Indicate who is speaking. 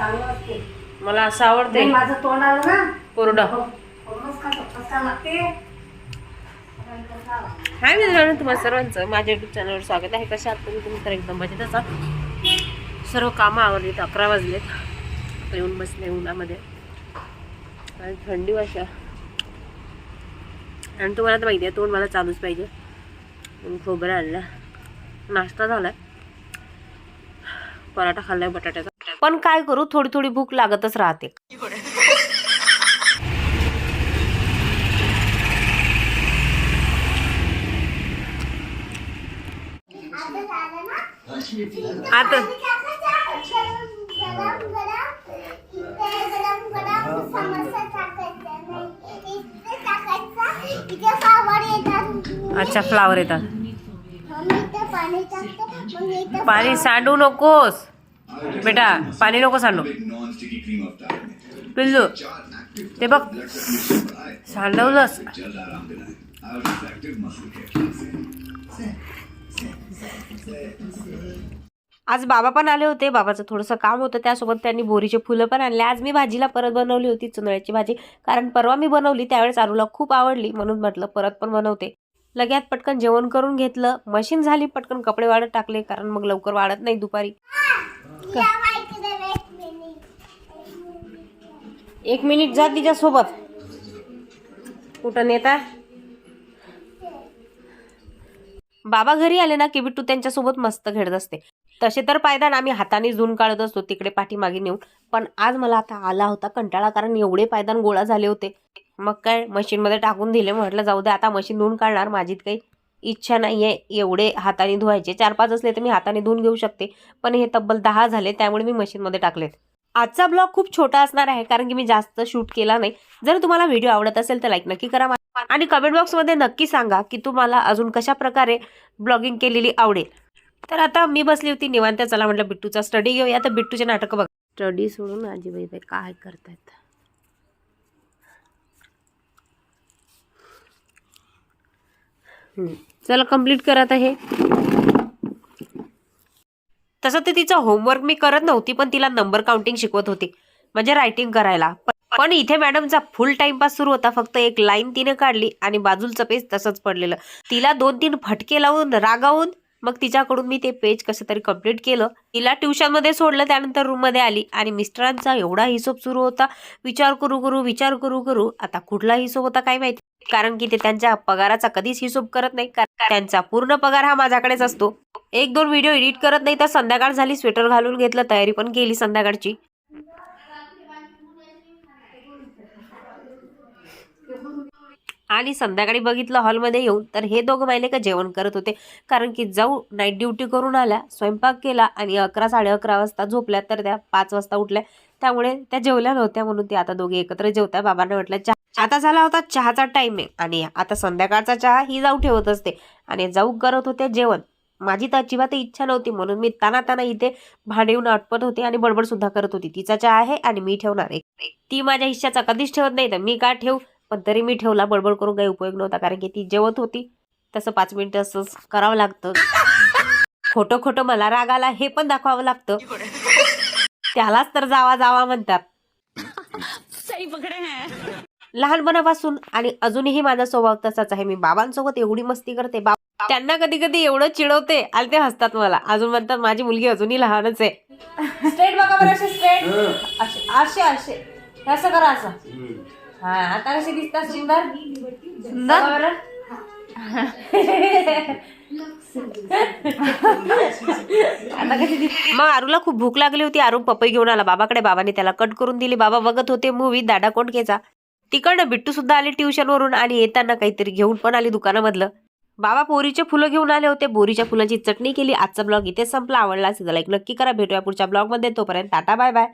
Speaker 1: चांगलं असते
Speaker 2: मला असं आवडते
Speaker 1: माझं तोंड आलं ना?
Speaker 2: कोरडं.
Speaker 1: हो,
Speaker 2: हाय मित्रांनो तुम्हाला सर्वांचं माझ्या युट्यूब चॅनलवर स्वागत आहे. कशा आहात तुम्ही? तुम्ही तर एकदम मजेत असा सर्व कामं आवडलीत अकरा वाजलेत. येऊन बसले उन्हामध्ये. आणि थंडी वाशा. आणि तुम्हाला तर माहिती आहे तोंड मला चालूच पाहिजे. खोबरं आणलं. नाश्ता झालाय. पराठा खाल्लाय बटाट्याचा. पण काय करू थोडी थोडी भूक लागतच राहते. आता अच्छा फ्लावर येतात. पाणी सांडू नकोस. बेटा पाणी नको सांडू. पिल्लू ते बघ. सांडवलंस. आज बाबा पण आले होते. बाबाचं थोडंसं काम होतं. त्यासोबत त्यांनी बोरीचे फुलं पण आणले. आज मी भाजीला परत बनवली होती चुनळ्याची भाजी. कारण परवा मी बनवली त्यावेळेस आरूला खूप आवडली. म्हणून म्हटलं परत पण बनवते. लगेच पटकन जेवण करून घेतलं. मशीन झाली पटकन कपडे वाढत टाकले. कारण मग लवकर वाढत नाही दुपारी. एक मिनिट जा तिच्यासोबत. कुठं नेता? बाबा घरी आले ना की बिट्टू त्यांच्यासोबत मस्त खेळत असते. तसे तर पायदान आम्ही हाताने धुवून काढत असतो तिकडे पाठीमागे नेऊन. पण आज मला आता आला होता कंटाळा कारण एवढे पायदान गोळा झाले होते. मग काय मशीनमध्ये टाकून दिले म्हटलं जाऊ दे आता मशीन धुवून काढणार माझीत काही इच्छा नाही आहे एवढे हाताने धुवायचे. चार पाच असले तर मी हाताने धुवून घेऊ शकते. पण हे तब्बल दहा झाले त्यामुळे मी मशीनमध्ये टाकलेत. आजचा ब्लॉग खूप छोटा असणार आहे कारण की मी जास्त शूट केला नाही. जर तुम्हाला व्हिडिओ आवडत असेल तर लाईक नक्की करा. आणि कमेंट बॉक्समध्ये नक्की सांगा की तुम्हाला अजून कशा प्रकारे ब्लॉगिंग केलेली आवडेल. तर आता मी बसली होती निवांत. चला म्हटलं बिट्टूचा स्टडी घेऊया. तर बिट्टूचे नाटक बघ. स्टडी सोडून आजीबाई काय करतायत? चला कंप्लीट करत आहे. तसं तर तिचं होमवर्क मी करत नव्हती पण तिला नंबर काउंटिंग शिकवत होती. म्हणजे रायटिंग करायला. पण- इथे मॅडमचा फुल टाइमपास सुरू होता फक्त एक लाईन तिने काढली आणि बाजूलचं पेज तसंच पडलेलं. तिला दोन तीन फटके लावून रागावून मग तिच्याकडून मी ते पेज कसं तरी कंप्लीट केलं. तिला ट्युशनमध्ये सोडलं त्यानंतर रूममध्ये आली आणि मिस्टरांचा एवढा हिशोब सुरू होता. विचार करू करू विचार करू करू आता कुठला हिशोब होता काय माहिती? कारण की ते त्यांच्या पगाराचा कधीच हिशोब करत नाही कारण त्यांचा पूर्ण पगार हा माझ्याकडेच असतो. एक दोन व्हिडिओ एडिट करत नाही तर संध्याकाळ झाली स्वेटर घालून घेतलं तयारी पण केली संध्याकाळची. आणि संध्याकाळी बघितलं हॉलमध्ये येऊन तर हे दोघं माहिले का जेवण करत होते? कारण की जाऊ नाईट ड्युटी करून आल्या स्वयंपाक केला आणि अकरा साडे अकरा वाजता झोपल्या तर त्या पाच वाजता उठल्या. त्यामुळे त्या जेवल्या नव्हत्या म्हणून ते आता दोघे एकत्र जेवत्या बाबांना म्हटलं चहा आता झाला होता चहाचा टाइम आहे. आणि आता संध्याकाळचा चहा ही जाऊ ठेवत असते. आणि जाऊ करत होते जेवण. माझी तर अजिबात इच्छा नव्हती. म्हणून मी ताना ताना इथे भांडे येऊन आटपत होते आणि बडबड सुद्धा करत होती. तिचा चहा आहे आणि मी ठेवणार आहे. ती माझ्या हिश्श्याचा कधीच ठेवत नाही. तर मी का ठेवू? पण तरी मी ठेवला बडबड करून काही उपयोग नव्हता कारण की ती जेवत होती. तसं पाच मिनिटं असंच करावं लागतं. खोटं खोटं मला राग आला हे पण दाखवावं लागतं. त्यालाच तर जावा जावा म्हणतात. लहानपणापासून आणि अजूनही माझा स्वभाव तसाच आहे. मी बाबांसोबत एवढी मस्ती करते. बाब त्यांना कधी कधी एवढं चिडवते आणि ते हसतात मला. अजून म्हणतात माझी मुलगी अजूनही लहानच आहे. स्ट्रेट बघा बरं असे स्ट्रेट. असे असे असे. असं करा असं. हा आता कशी दिसतात सुंदर? सुंदर? बरं आता कशी दिसते? मग आरूला खूप भूक लागली होती. आरू पपई घेऊन आला. बाबाकडे बाबाने त्याला कट करून दिली. बाबा बघत होते मूवी दाडा कोंडकेचा तिकडनं बिट्टू सुद्धा आली ट्युशन वरून आणि येताना काहीतरी घेऊन पण आली दुकानामधलं. बाबा बोरीचे फुलं घेऊन आले होते. बोरीच्या फुलाची चटणी केली. आजचा ब्लॉग इथे संपला. आवडला असेल तर लाईक नक्की करा. भेटूया पुढच्या ब्लॉगमध्ये तोपर्यंत टाटा बाय बाय